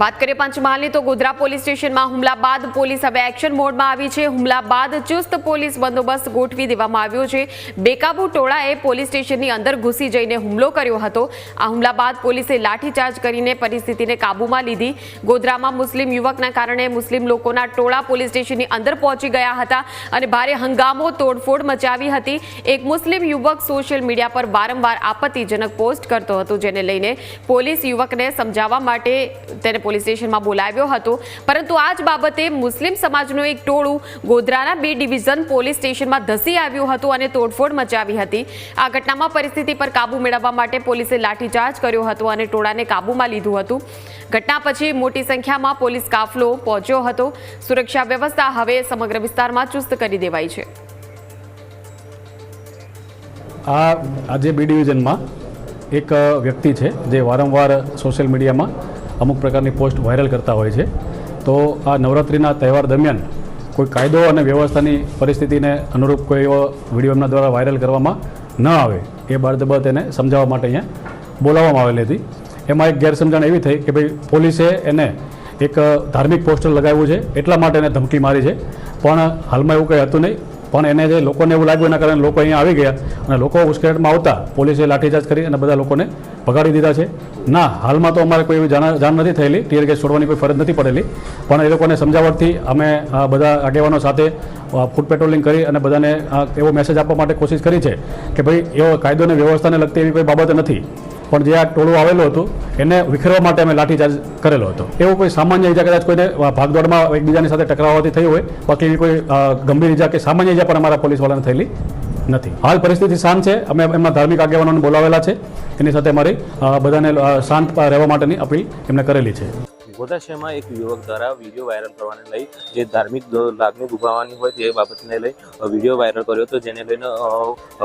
વાત કરીએ પંચમહાલની, તો ગોધરા પોલીસ સ્ટેશનમાં હુમલા બાદ પોલીસ હવે એક્શન મોડમાં આવી છે. હુમલા બાદ ચુસ્ત પોલીસ બંદોબસ્ત ગોઠવી દેવામાં આવ્યો છે. બેકાબુ ટોળાએ પોલીસ સ્ટેશનની અંદર ઘૂસી જઈને હુમલો કર્યો હતો. આ હુમલા બાદ પોલીસે લાઠીચાર્જ કરીને પરિસ્થિતિને કાબૂમાં લીધી. ગોધરામાં મુસ્લિમ યુવકના કારણે મુસ્લિમ લોકોના ટોળા પોલીસ સ્ટેશનની અંદર પહોંચી ગયા હતા અને ભારે હંગામો તોડફોડ મચાવી હતી. એક મુસ્લિમ યુવક સોશિયલ મીડિયા પર વારંવાર આપત્તિજનક પોસ્ટ કરતો હતો, જેને લઈને પોલીસ યુવકને સમજાવવા માટે તેને પોલીસ સ્ટેશનમાં બોલાવ્યો હતો. પરંતુ આ જ બાબતે મુસ્લિમ સમાજનું એક ટોળું ગોધરાના બી ડિવિઝન પોલીસ સ્ટેશનમાં ધસી આવ્યું હતું અને તોડફોડ મચાવી હતી. આ ઘટનામાં પરિસ્થિતિ પર કાબુ મેળવવા માટે પોલીસે લાઠીચાર્જ કર્યો હતો અને ટોળાને કાબૂમાં લીધું હતું. ઘટના પછી મોટી સંખ્યામાં પોલીસ કાફલો પહોંચ્યો હતો. સુરક્ષા વ્યવસ્થા હવે સમગ્ર વિસ્તારમાં ચુસ્ત કરી દેવાઈ છે. આ આજે બી ડિવિઝનમાં એક વ્યક્તિ છે જે વારંવાર સોશિયલ મીડિયામાં અમુક પ્રકારની પોસ્ટ વાયરલ કરતા હોય છે. તો આ નવરાત્રિના તહેવાર દરમિયાન કોઈ કાયદો અને વ્યવસ્થાની પરિસ્થિતિને અનુરૂપ કોઈ એવો વીડિયો એમના દ્વારા વાયરલ કરવામાં ન આવે, એ બાબત એને સમજાવવા માટે અહીંયા બોલાવવામાં આવેલી હતી. એમાં એક ગેરસમજણ એવી થઈ કે ભાઈ, પોલીસે એને એક ધાર્મિક પોસ્ટર લગાવ્યું છે. એટલા માટે એને ધમકી મારી છે. પણ હાલમાં એવું કંઈ હતું નહીં. પણ એને જે લોકોને એવું લાગ્યું, એના કારણે લોકો અહીંયા આવી ગયા અને લોકો ઉશ્કેરટમાં આવતા. પોલીસે લાઠીચાર્જ કરી અને બધા લોકોને ભગાડી દીધા છે. ના, હાલમાં તો અમારે કોઈ એવી જાણ નથી થયેલી. ટીયર ગેસ છોડવાની કોઈ ફરજ નથી પડેલી. પણ એ લોકોને સમજાવટથી અમે બધા આગેવાનો સાથે ફૂડ પેટ્રોલિંગ કરી અને બધાને એવો મેસેજ આપવા માટે કોશિશ કરી છે કે ભાઈ, એવો કાયદો અને વ્યવસ્થાને લગતી એવી કોઈ બાબત નથી. પણ જે આ ટોળું આવેલું હતું, એને વિખેરવા માટે અમે લાઠીચાર્જ કરેલો હતો. એવો કોઈ સામાન્ય ઈજા કદાચ કોઈને ભાગદોડમાં એકબીજાની સાથે ટકરાવવાથી થઈ હોય, બાકી એવી કોઈ ગંભીર ઈજા કે સામાન્ય ઈજા પણ અમારા પોલીસવાળાને થયેલી નથી. હાલ પરિસ્થિતિ શાંત છે, અમે એમના ધાર્મિક આગેવાનોને બોલાવેલા છે. એની સાથે અમારી બધાને શાંત રહેવા માટેની અપીલ એમને કરેલી છે. ગોધરા શહેરમાં એક યુવક દ્વારા વીડિયો વાયરલ કરવાને લઈ જે ધાર્મિક લાગણી દુભાવવાની હોય તે બાબતને લઈ વીડિયો વાયરલ કર્યો હતો. જેને લઈને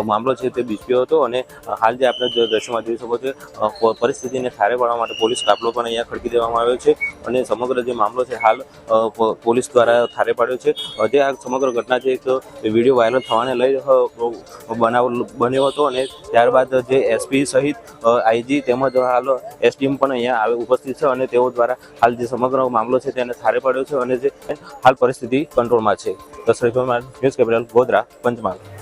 મામલો છે તે બીસ્યો હતો અને હાલ જે આપણે દ્રશ્યમાં જોઈ શકો છો પરિસ્થિતિને થારે પાડવા માટે પોલીસ કાફલો પણ અહીંયા ખડકી દેવામાં આવ્યો છે અને સમગ્ર જે મામલો છે હાલ પોલીસ દ્વારા થારે પાડ્યો છે. તે આ સમગ્ર ઘટના છે એક વીડિયો વાયરલ થવાને લઈ બનાવ, બન્યો હતો અને ત્યારબાદ જે એસપી સહિત આઈજી તેમજ હાલ એસડીએમ પણ અહીંયા ઉપસ્થિત છે અને તેઓ દ્વારા હાલ જે સમગ્ર મામલો છે તેને થારે પડ્યો છે અને જે હાલ પરિસ્થિતિ કંટ્રોલમાં છે. Dashrath news capital Godhra Panchmahal.